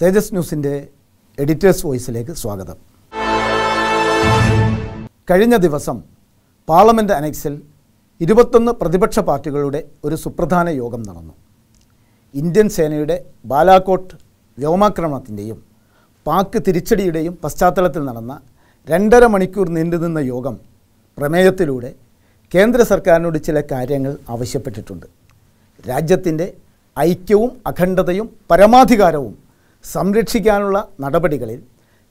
തേജസ് ന്യൂസിന്റെ എഡിറ്റേഴ്സ് വോയിസിലേക്ക് സ്വാഗതം. കഴിഞ്ഞ ദിവസം പാർലമെന്റ് അനക്സിൽ ഇരുപത്തൊന്ന് പ്രതിപക്ഷ പാർട്ടികളുടെ ഒരു സുപ്രധാന യോഗം നടന്നു. ഇന്ത്യൻ സേനയുടെ ബാലാക്കോട്ട് വ്യോമാക്രമണത്തിന്റെയും പാക് തിരിച്ചടിയുടെയും പശ്ചാത്തലത്തിൽ നടന്ന രണ്ടര മണിക്കൂർ നീണ്ടുനിന്ന യോഗം പ്രമേയത്തിലൂടെ കേന്ദ്ര സർക്കാരിനോട് ചില കാര്യങ്ങൾ ആവശ്യപ്പെട്ടിട്ടുണ്ട്. രാജ്യത്തിന്റെ ഐക്യവും അഖണ്ഡതയും പരമാധികാരവും സംരക്ഷിക്കാനുള്ള നടപടികളിൽ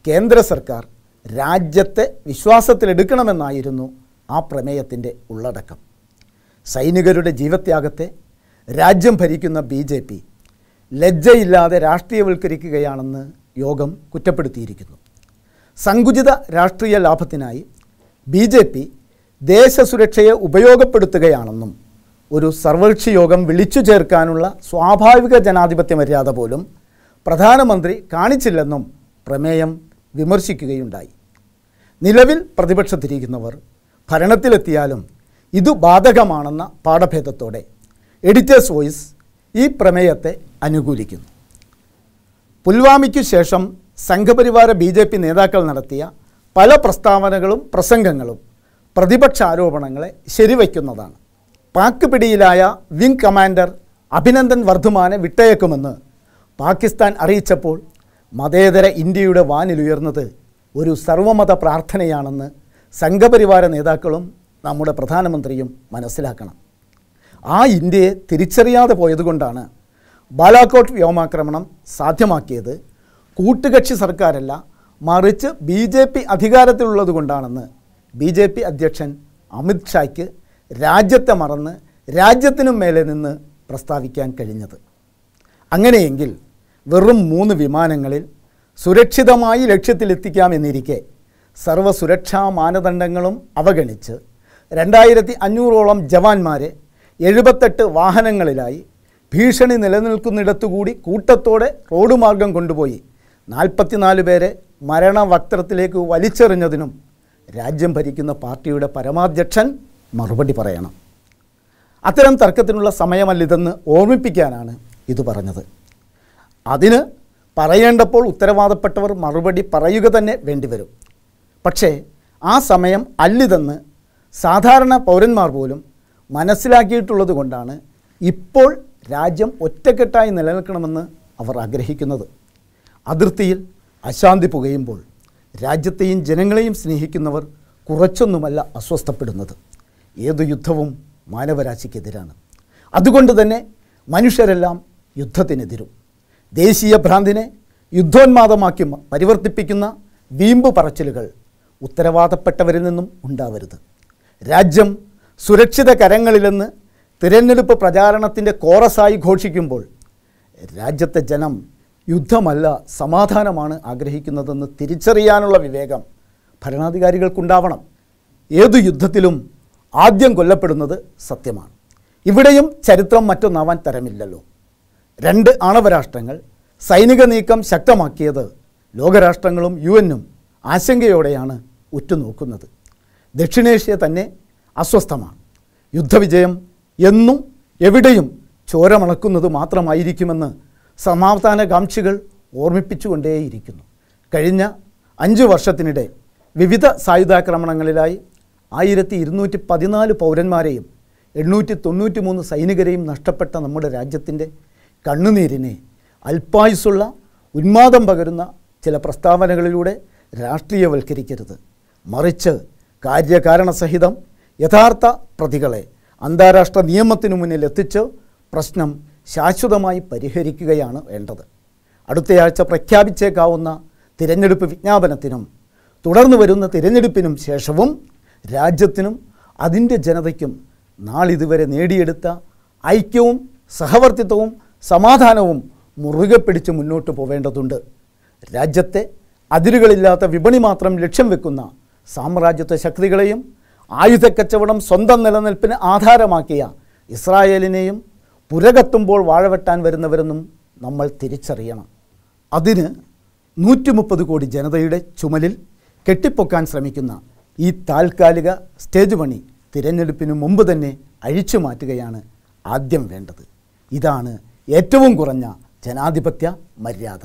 കേന്ദ്ര സർക്കാർ രാജ്യത്തെ വിശ്വാസത്തിലെടുക്കണമെന്നായിരുന്നു ആ പ്രമേയത്തിന്റെ ഉള്ളടക്കം. സൈനികരുടെ ജീവത്യാഗത്തെ രാജ്യം ഭരിക്കുന്ന ബി ജെ പി ലജ്ജയില്ലാതെ രാഷ്ട്രീയവൽക്കരിക്കുകയാണെന്ന് യോഗം കുറ്റപ്പെടുത്തിയിരിക്കുന്നു. സങ്കുചിത രാഷ്ട്രീയ ലാഭത്തിനായി ബി ജെ പി ദേശസുരക്ഷയെ ഉപയോഗപ്പെടുത്തുകയാണെന്നും ഒരു സർവകക്ഷി യോഗം വിളിച്ചു ചേർക്കാനുള്ള സ്വാഭാവിക ജനാധിപത്യ മര്യാദ പോലും പ്രധാനമന്ത്രി കാണിച്ചില്ലെന്നും പ്രമേയം വിമർശിക്കുകയുണ്ടായി. നിലവിൽ പ്രതിപക്ഷത്തിരിക്കുന്നവർ ഭരണത്തിലെത്തിയാലും ഇതു ബാധകമാണെന്ന പാഠഭേദത്തോടെ എഡിറ്റേഴ്സ് വോയിസ് ഈ പ്രമേയത്തെ അനുകൂലിക്കുന്നു. പുൽവാമയ്ക്കു ശേഷം സംഘപരിവാര ബി ജെ പി നേതാക്കൾ നടത്തിയ പല പ്രസ്താവനകളും പ്രസംഗങ്ങളും പ്രതിപക്ഷ ആരോപണങ്ങളെ ശരിവയ്ക്കുന്നതാണ്. പാക് പിടിയിലായ വിംഗ് കമാൻഡർ അഭിനന്ദൻ വർദ്ധമാനെ വിട്ടയക്കുമെന്ന് പാകിസ്ഥാൻ അറിയിച്ചപ്പോൾ മതേതര ഇന്ത്യയുടെ വാനിലുയർന്നത് ഒരു സർവമത പ്രാർത്ഥനയാണെന്ന് സംഘപരിവാര നേതാക്കളും നമ്മുടെ പ്രധാനമന്ത്രിയും മനസ്സിലാക്കണം. ആ ഇന്ത്യയെ തിരിച്ചറിയാതെ പോയതുകൊണ്ടാണ് ബാലാക്കോട്ട് വ്യോമാക്രമണം സാധ്യമാക്കിയത്. കൂട്ടുകക്ഷി സർക്കാരല്ല മറിച്ച് ബി ജെ പി അധികാരത്തിലുള്ളത് കൊണ്ടാണെന്ന് ബി ജെ പി അധ്യക്ഷൻ അമിത് ഷായ്ക്ക് രാജ്യത്തെ മറന്ന് രാജ്യത്തിനും മേലെ നിന്ന് പ്രസ്താവിക്കാൻ കഴിഞ്ഞത്. അങ്ങനെയെങ്കിൽ വെറും മൂന്ന് വിമാനങ്ങളിൽ സുരക്ഷിതമായി ലക്ഷ്യത്തിലെത്തിക്കാമെന്നിരിക്കെ സർവസുരക്ഷാ മാനദണ്ഡങ്ങളും അവഗണിച്ച് രണ്ടായിരത്തി അഞ്ഞൂറോളം ജവാന്മാരെ എഴുപത്തെട്ട് വാഹനങ്ങളിലായി ഭീഷണി നിലനിൽക്കുന്നിടത്തുകൂടി കൂട്ടത്തോടെ റോഡ് മാർഗം കൊണ്ടുപോയി നാൽപ്പത്തിനാല് പേരെ മരണവക്ത്രത്തിലേക്ക് വലിച്ചെറിഞ്ഞതിനും രാജ്യം ഭരിക്കുന്ന പാർട്ടിയുടെ പരമാധ്യക്ഷൻ മറുപടി പറയണം. അത്തരം തർക്കത്തിനുള്ള സമയമല്ലിതെന്ന് ഓർമ്മിപ്പിക്കാനാണ് ഇത് പറഞ്ഞത്. അതിന് പറയേണ്ടപ്പോൾ ഉത്തരവാദപ്പെട്ടവർ മറുപടി പറയുക തന്നെ വേണ്ടിവരും പക്ഷേ ആ സമയം അല്ലിതെന്ന് സാധാരണ പൗരന്മാർ പോലും മനസ്സിലാക്കിയിട്ടുള്ളത് കൊണ്ടാണ് ഇപ്പോൾ രാജ്യം ഒറ്റക്കെട്ടായി നിലനിൽക്കണമെന്ന് അവർ ആഗ്രഹിക്കുന്നത്. അതിർത്തിയിൽ അശാന്തി പുകയുമ്പോൾ രാജ്യത്തെയും ജനങ്ങളെയും സ്നേഹിക്കുന്നവർ കുറച്ചൊന്നുമല്ല അസ്വസ്ഥപ്പെടുന്നത്. ഏതു യുദ്ധവും മാനവരാശിക്കെതിരാണ്. അതുകൊണ്ട് തന്നെ മനുഷ്യരെല്ലാം യുദ്ധത്തിനെതിരും. ദേശീയ ഭ്രാന്തിനെ യുദ്ധോന്മാദമാക്കി പരിവർത്തിപ്പിക്കുന്ന വീമ്പ് പറച്ചിലുകൾ ഉത്തരവാദപ്പെട്ടവരിൽ നിന്നും ഉണ്ടാവരുത്. രാജ്യം സുരക്ഷിത കരങ്ങളിലെന്ന് തിരഞ്ഞെടുപ്പ് പ്രചാരണത്തിന്റെ കോറസായി ഘോഷിക്കുമ്പോൾ രാജ്യത്തെ ജനം യുദ്ധമല്ല സമാധാനമാണ് ആഗ്രഹിക്കുന്നതെന്ന് തിരിച്ചറിയാനുള്ള വിവേകം ഭരണാധികാരികൾക്കുണ്ടാവണം. ഏതു യുദ്ധത്തിലും ആദ്യം കൊല്ലപ്പെടുന്നത് സത്യമാണ്. ഇവിടെയും ചരിത്രം മറ്റൊന്നാവാൻ തരമില്ലല്ലോ. രണ്ട് ആണവരാഷ്ട്രങ്ങൾ സൈനിക നീക്കം ശക്തമാക്കിയത് ലോകരാഷ്ട്രങ്ങളും യു എന്നും ആശങ്കയോടെയാണ് ഉറ്റുനോക്കുന്നത്. ദക്ഷിണേഷ്യ തന്നെ അസ്വസ്ഥമാണ്. യുദ്ധവിജയം എന്നും എവിടെയും ചോരമളക്കുന്നത് മാത്രമായിരിക്കുമെന്ന് സമാധാനകാംക്ഷികൾ ഓർമ്മിപ്പിച്ചുകൊണ്ടേയിരിക്കുന്നു. കഴിഞ്ഞ അഞ്ച് വർഷത്തിനിടെ വിവിധ സായുധാക്രമണങ്ങളിലായി ആയിരത്തി ഇരുന്നൂറ്റി പതിനാല് പൗരന്മാരെയും എണ്ണൂറ്റി തൊണ്ണൂറ്റി മൂന്ന് സൈനികരെയും നഷ്ടപ്പെട്ട നമ്മുടെ രാജ്യത്തിന്റെ കണ്ണുനീരിനെ അല്പായുസുള്ള ഉന്മാദം പകരുന്ന ചില പ്രസ്താവനകളിലൂടെ രാഷ്ട്രീയവൽക്കരിക്കരുത്. മറിച്ച് കാര്യകാരണസഹിതം യഥാർത്ഥ പ്രതികളെ അന്താരാഷ്ട്ര നിയമത്തിനു മുന്നിൽ എത്തിച്ച് പ്രശ്നം ശാശ്വതമായി പരിഹരിക്കുകയാണ് വേണ്ടത്. അടുത്തയാഴ്ച പ്രഖ്യാപിച്ചേക്കാവുന്ന തിരഞ്ഞെടുപ്പ് വിജ്ഞാപനത്തിനും തുടർന്നു വരുന്ന തിരഞ്ഞെടുപ്പിനും ശേഷവും രാജ്യത്തിനും അതിന്റെ ജനതയ്ക്കും നാളിതുവരെ നേടിയെടുത്ത ഐക്യവും സഹവർത്തിത്വവും സമാധാനവും മുറുകെ പിടിച്ച് മുന്നോട്ട് പോവേണ്ടതുണ്ട്. രാജ്യത്തെ അതിരുകളില്ലാത്ത വിപണി മാത്രം ലക്ഷ്യം വെക്കുന്ന സാമ്രാജ്യത്വ ശക്തികളെയും ആയുധക്കച്ചവടം സ്വന്തം നിലനിൽപ്പിന് ആധാരമാക്കിയ ഇസ്രായേലിനെയും പുരകത്തുമ്പോൾ വാഴവെട്ടാൻ വരുന്നവരെന്നും നമ്മൾ തിരിച്ചറിയണം. അതിന് നൂറ്റി മുപ്പത് കോടി ജനതയുടെ ചുമലിൽ കെട്ടിപ്പൊക്കാൻ ശ്രമിക്കുന്ന ഈ താൽക്കാലിക സ്റ്റേജ് പണി തിരഞ്ഞെടുപ്പിന് മുമ്പ് തന്നെ അഴിച്ചു മാറ്റുകയാണ് ആദ്യം വേണ്ടത്. ഇതാണ് ഏറ്റവും കുറഞ്ഞ ജനാധിപത്യ മര്യാദ.